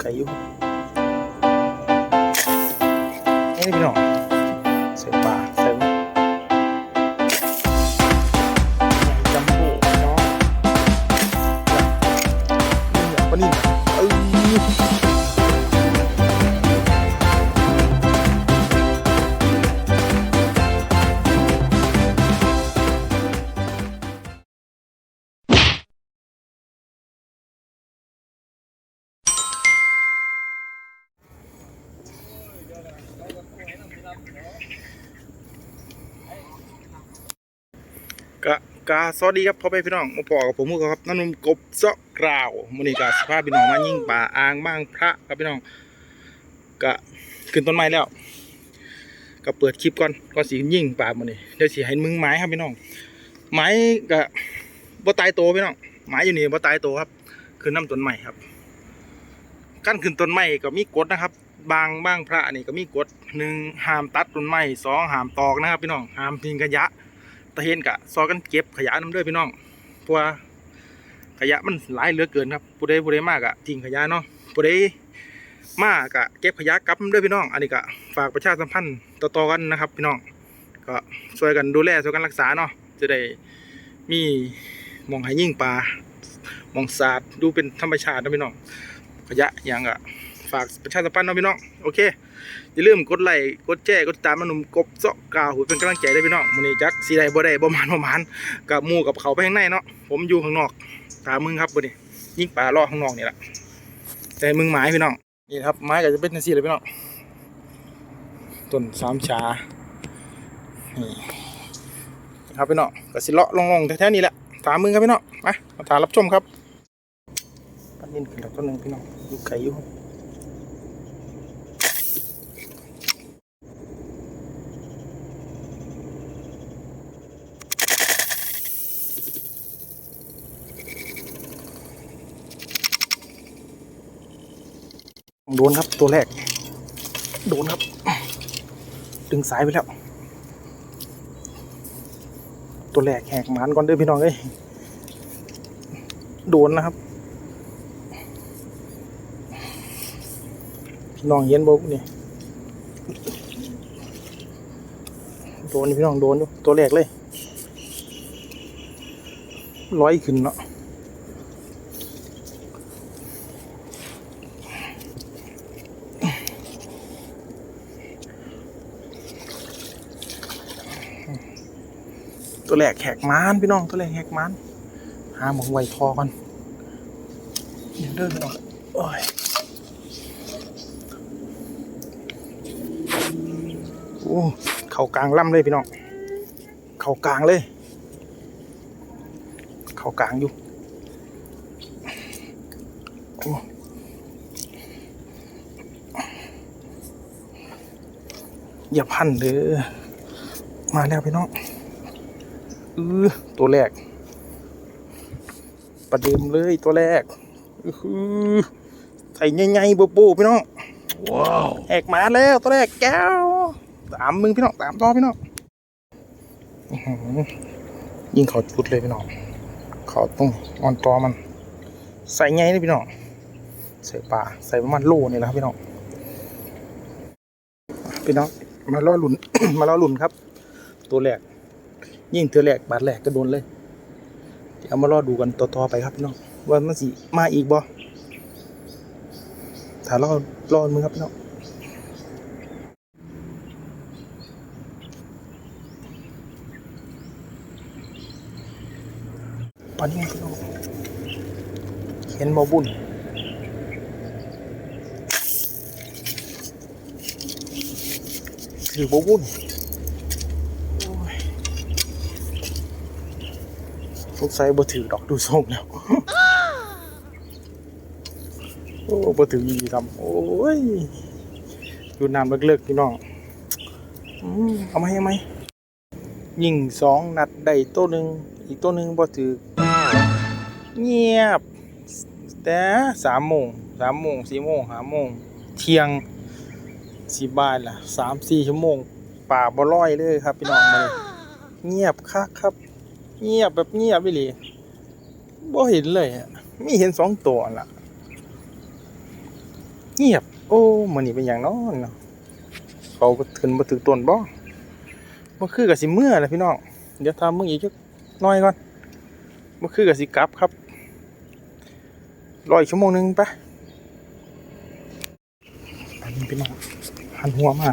ไก่อยู่ กาสวัสดีครับพ่อแม่พี่น้องมาปอกับผมมือครับนันนุมกบเซาะกราวมนี้กาสภาพพี่น้องมายิ่งป่าอ่างบ้างพระครับพี่น้องกะขึ้นต้นไม้แล้วก็เปิดคลิปก่อนก็สียิ่งป่ามือนี้เดี๋ยวสีให้มึงไม้ครับพี่น้องไม้กะบ่ตายโตพี่น้องไม้อยู่นี่บ่ตายโตครับขึ้นน้ำต้นไม้ครับกั้นขึ้นต้นไม้ก็มีกฎนะครับ บางบ้างพระนี่ก็มีกฎหนึ่งห้ามตัดต้นไม้สองห้ามตอกนะครับ พี่น้องห้ามทิ้งขยะ ตะเห็นกะซอกันเก็บขยะน้ำเด้อพี่น้องเพราะว่าขยะมันหลายเหลือเกินครับผู้ใดผู้ใดมากอะทิ้งขยะเนาะผู้ใดมากะเก็บขยะกลับนำเด้อพี่น้อง อันนี้กะฝากประชาสัมพันธ์ต่อๆกันนะครับพี่น้องก็ช่วยกันดูแลช่วยกันรักษาเนาะจะได้มีมองห้ยิ่งปลามองศาสะอาดดูเป็นธรรมชาตินะพี่น้องขยะอย่างอะฝากประชาสัมพันธ์เนาะพี่น้องโอเค อย่าลืมกดไลค์กดแชร์กดติดตามมาหนุ่มกบเซาะกาวหูเป็นกำลังใจได้พี่น้องมื้อนี้จักสีใดบ่ได้บ่มานบ่มานกับมูกับเขาไปข้างในเนาะผมอยู่ข้างนอกตามมึงครับมื้อนี้ยิงปลารอข้างนอกนี่แหละแต่มึงหมายพี่น้องนี่ครับไม้ก็จะเป็นจังซี่เลยพี่น้องต้นสามชานี่ครับพี่น้องก็สิเลาะลงๆแถวๆนี้แหละตามมึงครับพี่น้องมามาถามรับชมครับปันนินขึ้นแล้วต้นหนึ่งพี่น้องอยู่ไกลอยู่ โดนครับตัวแรก โดนครับ ดึงสายไปแล้ว ตัวแรกแหกหมานก่อนเด้อพี่น้องเอ้ยโดนนะครับ พี่น้องเย็นบ่นี่โดนพี่น้องโดนอยู่ตัวแรกเลยร้อยขึ้นเนาะ ตัวแรกแหกมานพี่น้องตัวแรกแหกมานหาหมองไวทอก่อนเดี๋ยวเดินพี่น้องโอ้ยโอ้เข่ากลางล่ำเลยพี่น้องเข่ากลางเลย เข่ากลางอยู่โอ้อย่าพันเด้อมาแล้วพี่น้อง เออตัวแรก ประเดิมเลยตัวแรกอื้อหือใส่ใหญ่ๆโบโบพี่น้องว้าวแหกมาแล้วตัวแรกแก้วตามมึงพี่น้องตามต่อพี่น้องอื้อหือยิงเขาจุดเลยพี่น้องเขาตรงออนตอมัน ใส่ใหญ่เลยพี่น้องใส่ปลาใส่ประมาณโลนี่แหละครับพี่น้องพี่น้องมาล่อหลุนมาล่อหลุนครับ ตัวแรก ยิ่งเธอแรกบาทแรกก็โดนเลยเดี๋ยวมารอดูกันต่อๆไปครับพี่น้องว่ามันสิมาอีกบ่ถ้ารอรอมึงครับพี่น้องปานนี้พี่น้องเห็นบ่บุญคือบ่บุญ สงสัยบ่ถือดอกดูส่งแล้ว โอ้บ่ถือยีทำโอ้ย ดูน้ำเลิกๆพี่น้องเอาไหมเอาไหมยิงสองนัดได้ตัวหนึ่งอีกตัวหนึ่งบ่ถือเงียบ แต่สามโมงสามโมงสี่โมงห้าโมงเที่ยงสิบ่ายละสามสี่ชั่วโมงป่าบ่ร้อยเลยครับพี่น้องมาเงียบคักครับ เงียบแบบเงียบไปเลยบ่เห็นเลยอะมีเห็นสองตัวล่ะ เงียบ โอ้มันนี่เป็นอย่างน้อนเขาก็ถึงมาถึงต้นบ่บ่คือกับสิเมื่อแหละพี่น้อง เดี๋ยวทำมึงอีกจักหน้อยก่อนบ่คือกับสิกลับครับรออีกชั่วโมงหนึงไปอันนี้พี่น้องหันหัวมา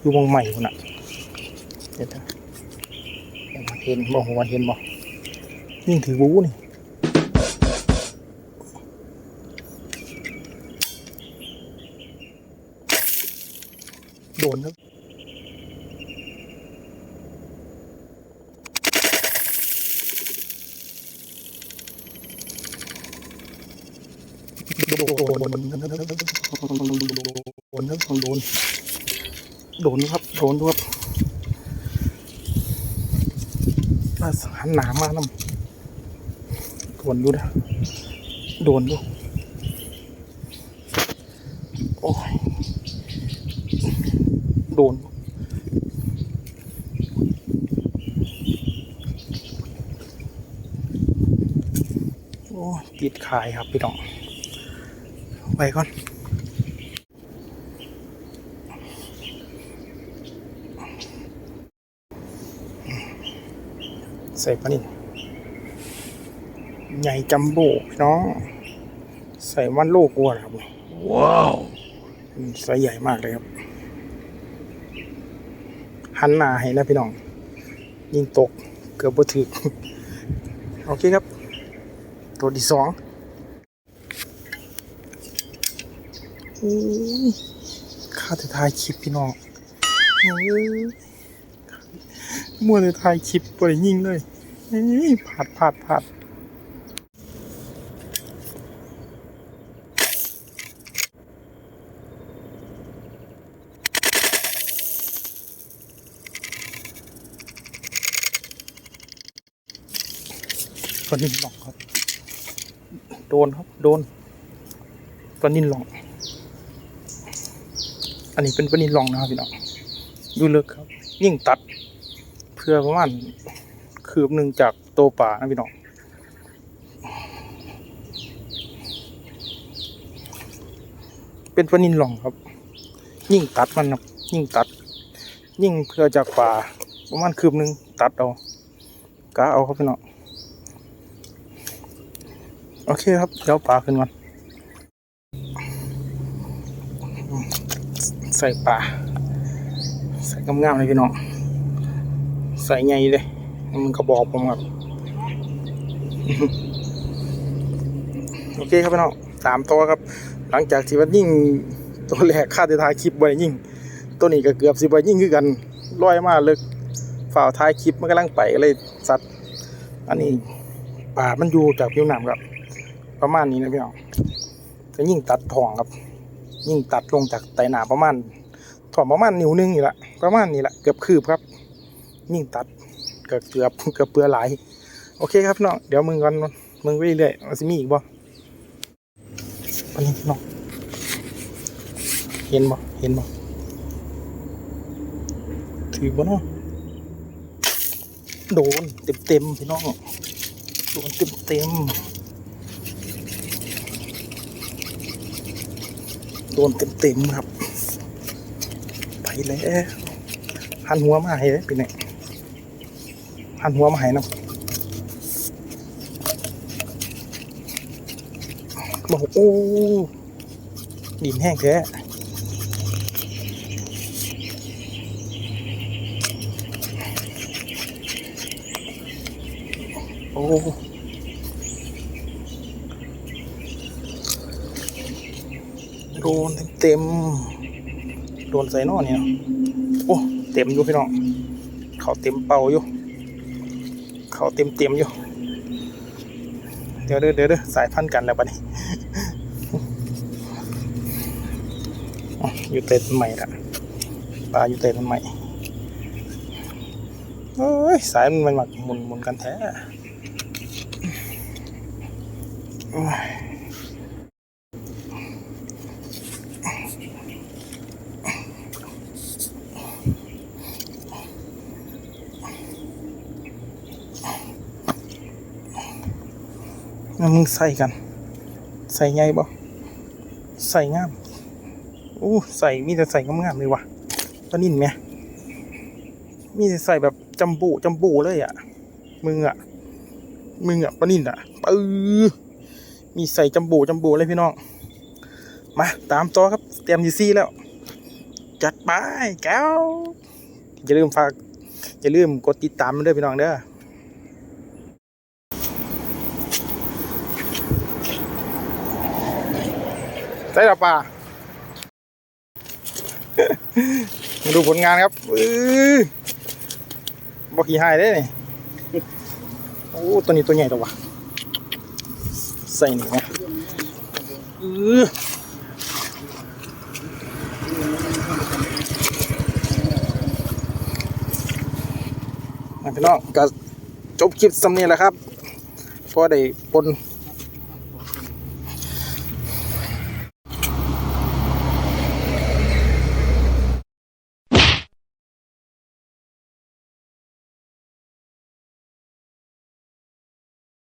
อยู่วงใหม่คนน่ะเดี๋ยวนะ เห็นบ่หัวเห็นบ่ยิ่งถือบูนี่โดนครับโดนโดนโดนโดนครับ โดนโดนครับ โดนครับาหันหนามากนำโดนดูนะโดนดูโอ้ยโดนโอ้ติดขายครับพี่น้องไปก่อน ใส่ปลานินใหญ่จัมโบ้พี่น้อง ใส่วันโลกวัวนะครับ ว้าวใส่ใหญ่มากเลยครับ หันหน้าให้นะพี่น้อง ยิงตกเกือบบ่ถึกโอเคครับ ตัวที่สองอู้ยข้าจะถ่ายคลิปพี่น้องโอ้ยมัวแต่ถ่ายคลิปบ่ได้ยิงเลย เอ้ยพลาดพลาดพลาดปลานินหลอกครับ โดนครับ โดนปลานินหลอกอันนี้เป็นปลานินหลองนะครับพี่น้อง ดูเลิกครับ ยิ่งตัด เพื่อประมาณ คืบหนึ่งจากโตวป่านะพี่น้องเป็นปลานินหลองครับ ยิ่งตัดมันครับยิ่งตัด ยิ่งเพื่อจากป่าประมาณคืบหนึ่งตัดเอากะเอาครับพี่น้องโอเคครับเดี๋ยวปลาขึ้นก่อนใส่ปลาใส่งามๆเลยพี่น้องใส่ใหญ่เลย มันกระบอกผมครับ โอเคครับพี่น้องตามตัวครับ หลังจากที่ว่ายิ่งตัวแรกค่าจะถ่ายคลิปไว้ยิ่ง ตัวนี้ก็เกือบสิบไว้ยิ่งคือกันร้อยมาเลิกฝ่าวท้ายคลิปมันกำลังไปเลยสัตว์อันนี้ป่ามันอยู่จากผิวหนังครับ ประมาณนี้นะพี่น้องจะยิ่งตัดทองครับ ยิ่งตัดลงจากไตหนาประมาณถ่องประมาณนิ้วหนึงนี่แหละประมาณนี้แหละเกือบคืบครับ ยิ่งตัด กือบเกือบเกือบเปลือหลาย โอเคครับน้องเดี๋ยวมึงก่อนมึงไปเรื่อยๆมันสิมีอีกบ่อันนี้น้องเห็นบ่เห็นบ่ถือบ่เนาะโดนเต็มๆพี่น้องโดนเต็มๆโดนเต็มๆครับ ไปแล้วหันหัวมาให้เลยเป็น งหันหัวมาให้นะบอกโอ้ดินแห้งแท้โอ้โดนเต็มโดนใส่นอเนี่ยโอ้ เต็มอยู่พี่น้อง เขาเต็มเป่าอยู่ เขาเต็มเต็มๆอยู่ เดี๋ยวเด้อเดี๋ยวเด้อสายพันกันแล้วปะนี่อยู่เต็มใหม่ละปลาอยู่เต็มใหม่เอ้ยสายมันมันหมักหมุนหมุนกันแท้โอ้ย งั้น มึงใส่กัน ใส่ไงบ่ใส่งามอู้ใส่มีแต่ใส่งามๆเลยวะปลานิ่นไหมมีแต่ใส่แบบจัมโบ้จัมโบ้เลยอะ มึงอะ มึงอะปลานิ่นอะปื้อมีใส่จัมโบ้จัมโบ้เลยพี่น้อง มาตามต่อครับ เตรียมยูซี่แล้ว จัดไปแก้วอย่าลืมฝาก อย่าลืมกดติดตามด้วยพี่น้องเด้อ ใส่ละป่ามาดูผลงานครับอื้อบอกขี่หายได้นี่โอ้ตัวนี้ตัวใหญ่ตัววะใส่หนึ่งนะข้าพี่น้องก็จบคลิปสำเนียงแล้วครับ พอได้ปน